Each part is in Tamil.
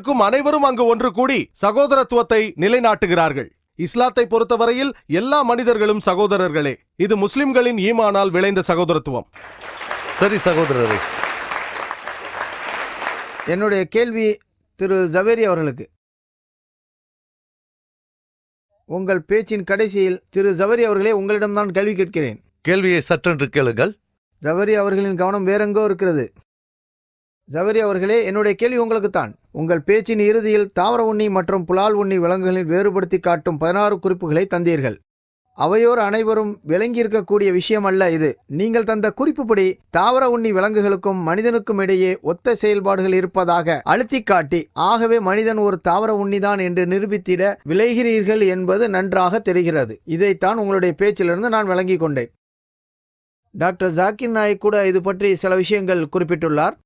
நாட்டுக்கும் அனைவரும் அங்கு ஒன்று கூடி சகோதரத்துவத்தை நிலைநாட்டுகிறார்கள். இஸ்லாத்தை பொறுத்தவரையில் எல்லா மனிதர்களும் சகோதரர்களே. இது முஸ்லிம்களின் ஈமானால் விளைந்த சகோதரத்துவம். சரி சகோதரரே. என்னுடைய கேள்வி திரு ஜவேரி அவர்களுக்கு. உங்கள் பேச்சின் கடைசியில் திரு ஜவரி அவர்களே உங்களிடம்தான் கேள்வி கேட்கிறேன். கேள்வியை சற்றென்று கேளுங்கள். ஜவரி அவர்களின் கவனம் வேறெங்கோ இருக்கிறது. ஜவரி அவர்களே என்னுடைய கேள்வி உங்களுக்குத்தான். உங்கள் பேச்சின் இறுதியில் தாவர உண்ணி மற்றும் புலால் உண்ணி விலங்குகளில் வேறுபடுத்தி காட்டும் பதினாறு குறிப்புகளை தந்தீர்கள். அவையோர் அனைவரும் விளங்கியிருக்கக்கூடிய விஷயம் அல்ல இது. நீங்கள் தந்த குறிப்புப்படி தாவர உண்ணி விலங்குகளுக்கும் மனிதனுக்கும் இடையே ஒத்த செயல்பாடுகள் இருப்பதாக அழுத்தி காட்டி ஆகவே மனிதன் ஒரு தாவர உண்ணிதான் என்று நிரூபித்திட விளைகிறீர்கள் என்பது நன்றாக தெரிகிறது. இதைத்தான் உங்களுடைய பேச்சிலிருந்து நான் விளங்கிக் கொண்டேன். டாக்டர் ஜாக்கிர் நாயக் கூட இது பற்றி சில விஷயங்கள் குறிப்பிட்டுள்ளார்.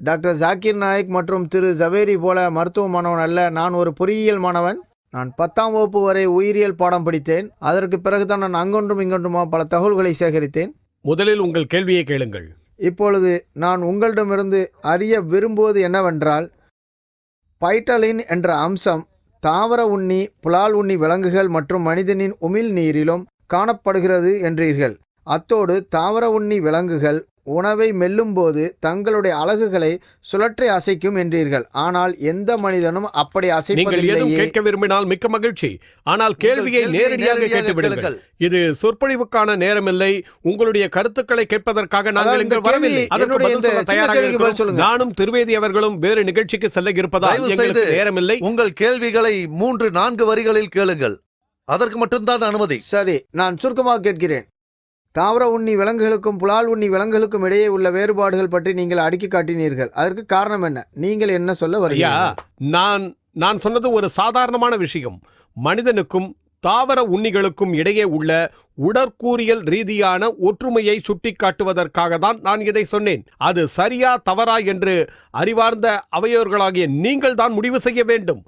டாக்டர் ஜாக்கிர் நாயக் மற்றும் திரு ஜவேரி போல மருத்துவ மாணவன் அல்ல. நான் ஒரு பொறியியல் மாணவன். நான் பத்தாம் வகுப்பு வரை உயிரியல் பாடம் படித்தேன். அதற்கு பிறகுதான் நான் அங்கொன்றும் இங்கொன்றுமா பல தகவல்களை சேகரித்தேன். முதலில் உங்கள் கேள்வியை கேளுங்கள். இப்பொழுது நான் உங்களிடமிருந்து அறிய விரும்புவது என்னவென்றால் பைட்டலின் என்ற அம்சம் தாவர உண்ணி புலால் உண்ணி விலங்குகள் மற்றும் மனிதனின் உமிழ் நீரிலும் காணப்படுகிறது என்றீர்கள். அத்தோடு தாவர உண்ணி விலங்குகள் உணவை மெல்லும்போது தங்களுடைய அலகுகளை சுழற்றி அசைக்கும் என்றீர்கள். ஆனால் எந்த மனிதனும் அப்படி அசைப்பதில்லையே. கேட்க விரும்பினால் மிக்க மகிழ்ச்சி. ஆனால் கேள்வியை நேரடியாக நேரடியாக கேட்டு விடுங்கள் கேளுங்கள். இது சொற்பொழிவுக்கான நேரமில்லை. உங்களுடைய கருத்துக்களை கேட்பதற்காக நாங்கள் இங்கு வரவில்லை. அதற்கு. நானும் திருவேதி அவர்களும் வேறு நிகழ்ச்சிக்கு செல்ல இருப்பதால் எங்களுக்கு நேரமில்லை. உங்கள் கேள்விகளை மூன்று நான்கு வரிகளில் கேளுங்கள். அதற்கு மட்டும்தான் அனுமதி. சரி நான் சுருக்கமாக கேட்கிறேன். தாவர உண்ணி விலங்குகளுக்கும் புலால் உண்ணி விலங்குகளுக்கும் இடையே உள்ள வேறுபாடுகள் பற்றி நீங்கள் அடுக்கி காட்டினீர்கள். அதற்கு காரணம் என்ன? நீங்கள் என்ன சொல்ல வரையா நான் நான் சொன்னது ஒரு சாதாரணமான விஷயம். மனிதனுக்கும் தாவர உண்ணிகளுக்கும் இடையே உள்ள உடற்கூறியல் ரீதியான ஒற்றுமையை சுட்டிக்காட்டுவதற்காக தான் நான் இதை சொன்னேன். அது சரியா தவறா என்று அறிவார்ந்த அவையோர்களாகிய நீங்கள் தான் முடிவு செய்ய வேண்டும்.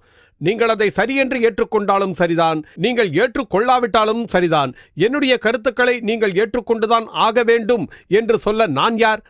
நீங்கள் அதை சரியென்று ஏற்றுக்கொண்டாலும் சரிதான். நீங்கள் ஏற்றுக்கொள்ளாவிட்டாலும் சரிதான். என்னுடைய கருத்துக்களை நீங்கள் ஏற்றுக்கொண்டுதான் ஆக வேண்டும் என்று சொல்ல நான் யார்?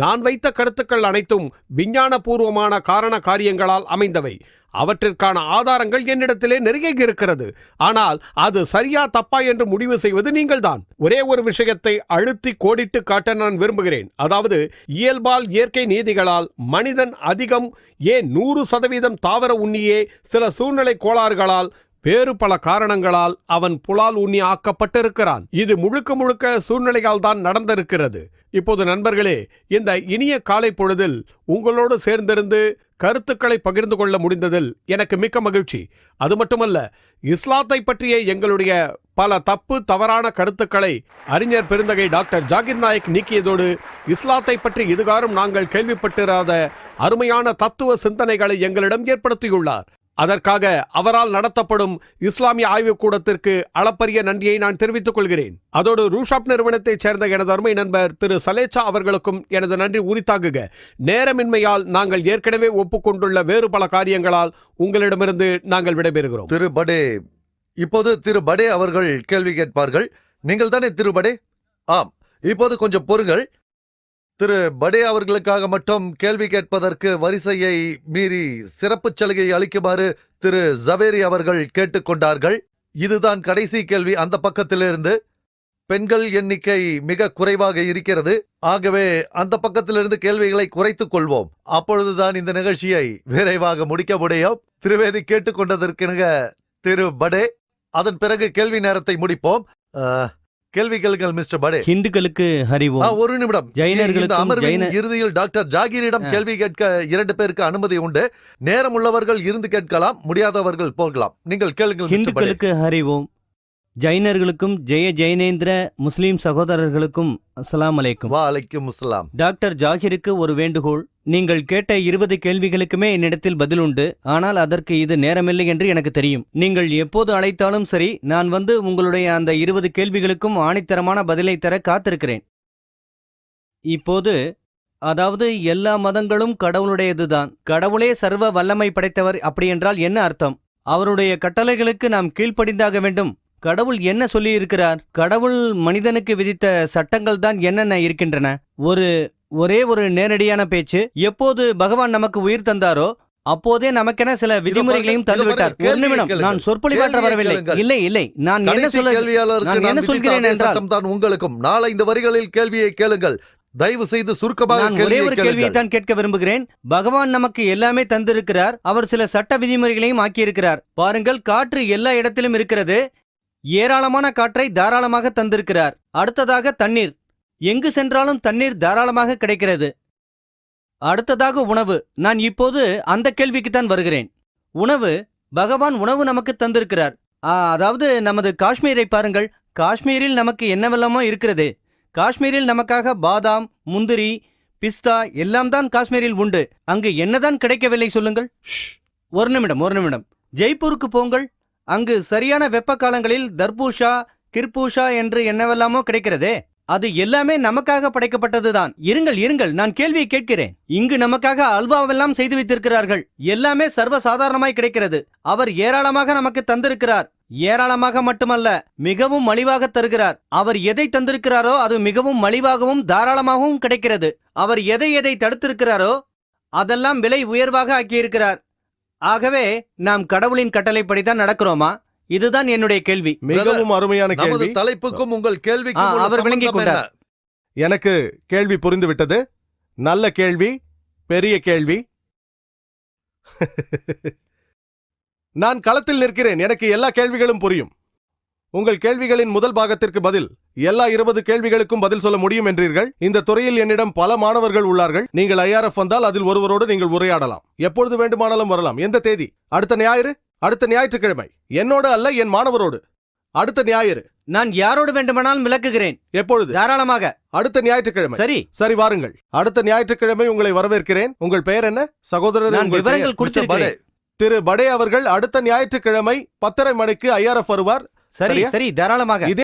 நான் வைத்த கருத்துக்கள் அனைத்தும் விஞ்ஞானபூர்வமான காரண காரியங்களால் அமைந்தவை. அவற்றிற்கான ஆதாரங்கள் என்னிடத்திலே நிறைய இருக்கிறது ஆனால் அது சரியா தப்பா என்று முடிவு செய்வது நீங்கள்தான். ஒரே ஒரு விஷயத்தை அழுத்தி கோடிட்டு காட்ட நான் விரும்புகிறேன். அதாவது இயல்பால் இயற்கை நீதிகளால் மனிதன் அதிகம் ஏன் நூறு சதவீதம் தாவர உண்ணியே சில சூழ்நிலை கோளாறுகளால் வேறு பல காரணங்களால் அவன் புலால் உண்ணி ஆக்கப்பட்டிருக்கிறான். இது முழுக்க முழுக்க சூழ்நிலையால் தான் நடந்திருக்கிறது. இப்போது நண்பர்களே இந்த இனிய காலை பொழுதில் உங்களோடு சேர்ந்திருந்து கருத்துக்களை பகிர்ந்து கொள்ள முடிந்ததில் எனக்கு மிக்க மகிழ்ச்சி. அது மட்டுமல்ல இஸ்லாத்தை பற்றிய எங்களுடைய பல தப்பு தவறான கருத்துக்களை அறிஞர் பெருந்தகை டாக்டர் ஜாகிர் நாயக் நீக்கியதோடு இஸ்லாத்தை பற்றி இதுகாரும் நாங்கள் கேள்விப்பட்டிராத அருமையான தத்துவ சிந்தனைகளை எங்களிடம் ஏற்படுத்தியுள்ளார். அதற்காக அவரால் நடத்தப்படும் இஸ்லாமிய ஆய்வுக் கூடத்திற்கு அளப்பரிய நன்றியை நான் தெரிவித்துக் கொள்கிறேன். அதோடு ரூஷாப் நிறுவனத்தைச் சேர்ந்த எனது அருமை நண்பர் திரு சலேச்சா அவர்களுக்கும் எனது நன்றி உரித்தாகுக நேரமின்மையால் நாங்கள் ஏற்கனவே ஒப்புக்கொண்டுள்ள வேறு பல காரியங்களால் உங்களிடமிருந்து நாங்கள் விடைபெறுகிறோம். திரு படே இப்போது திரு படே அவர்கள் கேள்வி கேட்பார்கள். நீங்கள் தானே திரு படே? ஆம் இப்போது கொஞ்சம் பொருங்கள் திரு படே அவர்களுக்காக மட்டும் கேள்வி கேட்பதற்கு வரிசையை மீறி சிறப்பு சலுகை அளிக்குமாறு திரு ஜவேரி அவர்கள் கேட்டுக்கொண்டார்கள் இதுதான் கடைசி கேள்வி. அந்த பக்கத்திலிருந்து பெண்கள் எண்ணிக்கை மிக குறைவாக இருக்கிறது. ஆகவே அந்த பக்கத்திலிருந்து கேள்விகளை குறைத்துக் கொள்வோம். அப்பொழுதுதான் இந்த நிகழ்ச்சியை விரைவாக முடிக்க முடியும். திருவேதி கேட்டுக்கொண்டதற்கெனக திரு படே அதன் பிறகு கேள்வி நேரத்தை முடிப்போம். அஹ், கேள்வி கேளுங்கள் மிஸ்டர் படே. ஹிந்துக்களுக்கு ஹரிவோம் ஒரு நிமிடம். இந்த ஜைனர்களுக்கும் அமர்வின் இறுதியில் டாக்டர் ஜாகீரிடம். கேள்வி கேட்க இரண்டு பேருக்கு அனுமதி உண்டு. நேரம் உள்ளவர்கள் இருந்து கேட்கலாம் முடியாதவர்கள் போகலாம். நீங்கள் கேளுங்கள். ஹிந்துக்களுக்கு ஹரிவோம் ஜைனர்களுக்கும் ஜெய ஜெயனேந்திர முஸ்லிம் சகோதரர்களுக்கும் அஸ்ஸலாமு அலைக்கும். வா அலைக்கும் முஸ்லாம் டாக்டர் ஜாகிருக்கு ஒரு வேண்டுகோள். நீங்கள் கேட்ட இருபது கேள்விகளுக்குமே என்னிடத்தில் பதில் உண்டு. ஆனால் அதற்கு இது நேரமில்லை என்று எனக்கு தெரியும். நீங்கள் எப்போது அழைத்தாலும் சரி நான் வந்து உங்களுடைய அந்த இருபது கேள்விகளுக்கும் ஆணித்தரமான பதிலை தர காத்திருக்கிறேன். இப்போது அதாவது எல்லா மதங்களும் கடவுளுடையதுதான். கடவுளே சர்வ வல்லமை படைத்தவர் அப்படியென்றால் என்ன அர்த்தம்? அவருடைய கட்டளைகளுக்கு நாம் கீழ்ப்படிந்தாக வேண்டும். கடவுள் என்ன சொல்லியிருக்கிறார்? கடவுள் மனிதனுக்கு விதித்த சட்டங்கள் தான் என்னென்ன இருக்கின்றன? ஒரு ஒரே ஒரு நேரடியான பேச்சு எப்போது பகவான் நமக்கு உயிர் தந்தாரோ அப்போதே நமக்கென சில விதிமுறைகளையும் தந்துவிட்டார். ஒரு நிமிடம். நான் சொற்பொழிவாற்ற வரவில்லை. இல்லை இல்லை நான் என்ன சொல்ல நான் என்ன சொல்கிறேன் என்றால் தான் உங்களுக்கும். நாளை இந்த வரிகளில் கேள்வியை கேளுங்கள். தயவு செய்து சுருக்கமாக ஒரே ஒரு கேள்வியை தான் கேட்க விரும்புகிறேன். பகவான் நமக்கு எல்லாமே தந்திருக்கிறார். அவர் சில சட்ட விதிமுறைகளையும் ஆக்கியிருக்கிறார். பாருங்கள் காற்று எல்லா இடத்திலும் இருக்கிறது. ஏராளமான காற்றை தாராளமாக தந்திருக்கிறார். அடுத்ததாக தண்ணீர். எங்கு சென்றாலும் தண்ணீர் தாராளமாக கிடைக்கிறது. அடுத்ததாக உணவு. நான் இப்போது அந்த கேள்விக்குத்தான் வருகிறேன். உணவு. பகவான் உணவு நமக்கு தந்திருக்கிறார். ஆ, அதாவது நமது காஷ்மீரை பாருங்கள். காஷ்மீரில் நமக்கு என்னவெல்லாமோ இருக்கிறது. காஷ்மீரில் நமக்காக பாதாம் முந்திரி பிஸ்தா எல்லாம் தான் காஷ்மீரில் உண்டு. அங்கு என்னதான் கிடைக்கவில்லை சொல்லுங்கள். ஷ். ஒரு நிமிடம் ஒரு நிமிடம். ஜெய்ப்பூருக்கு போங்கள். அங்கு சரியான வெப்ப காலங்களில் தர்பூஷா கிர்பூஷா என்று என்னவெல்லாமோ கிடைக்கிறதே? அது எல்லாமே நமக்காக படைக்கப்பட்டதுதான். இருங்கள் இருங்கள் நான் கேள்வியை கேட்கிறேன். இங்கு நமக்காக அல்வாவெல்லாம் செய்து வைத்திருக்கிறார்கள். எல்லாமே சர்வசாதாரணமாய் கிடைக்கிறது. அவர் ஏராளமாக நமக்கு தந்திருக்கிறார். ஏராளமாக மட்டுமல்ல மிகவும் மலிவாக தருகிறார். அவர் எதை தந்திருக்கிறாரோ அது மிகவும் மலிவாகவும் தாராளமாகவும் கிடைக்கிறது. அவர் எதை எதை தடுத்திருக்கிறாரோ அதெல்லாம் விலை உயர்வாக ஆக்கியிருக்கிறார். ஆகவே நாம் கடவுளின் கட்டளைப்படிதான் நடக்கிறோமா? இதுதான் என்னுடைய கேள்வி. மிகவும் அருமையான நமது கேள்வி. தலைப்புக்கும் உங்கள் கேள்விக்கும் அவர் என்ன? கொண்டார். எனக்கு கேள்வி புரிந்துவிட்டது. நல்ல கேள்வி பெரிய கேள்வி. நான் களத்தில் நிற்கிறேன். எனக்கு எல்லா கேள்விகளும் புரியும். உங்கள் கேள்விகளின் முதல் பாகத்திற்கு பதில் எல்லா இருபது கேள்விகளுக்கும் பதில் சொல்ல முடியும் என்றீர்கள்? இந்த துறையில் என்னிடம் பல மாணவர்கள் உள்ளார்கள். நீங்கள் ஐஆர்எஃப் வந்தால் அதில் ஒருவரோடு நீங்கள் உரையாடலாம். எப்பொழுது வேண்டுமானாலும் வரலாம். எந்த தேதி? அடுத்த ஞாயிறு? அடுத்த ஞாயிற்றுக்கிழமை. என்னோடு அல்ல என் மாணவரோடு. அடுத்த ஞாயிறு. நான் யாரோடு வேண்டுமானாலும் விளக்குகிறேன். எப்பொழுது? தாராளமாக. அடுத்த ஞாயிற்றுக்கிழமை. சரி. சரி வாருங்கள். அடுத்த ஞாயிற்றுக்கிழமை உங்களை வரவேற்கிறேன். உங்கள் பெயர் என்ன? சகோதரர் விவரங்கள் பெயர்? கொடுத்திருக்கிறேன். திரு படே அவர்கள் அடுத்த ஞாயிற்றுக்கிழமை பத்தரை மணிக்கு ஐஆர்எஃப் வருவார். சரி? சரி தாராளமாக. இதே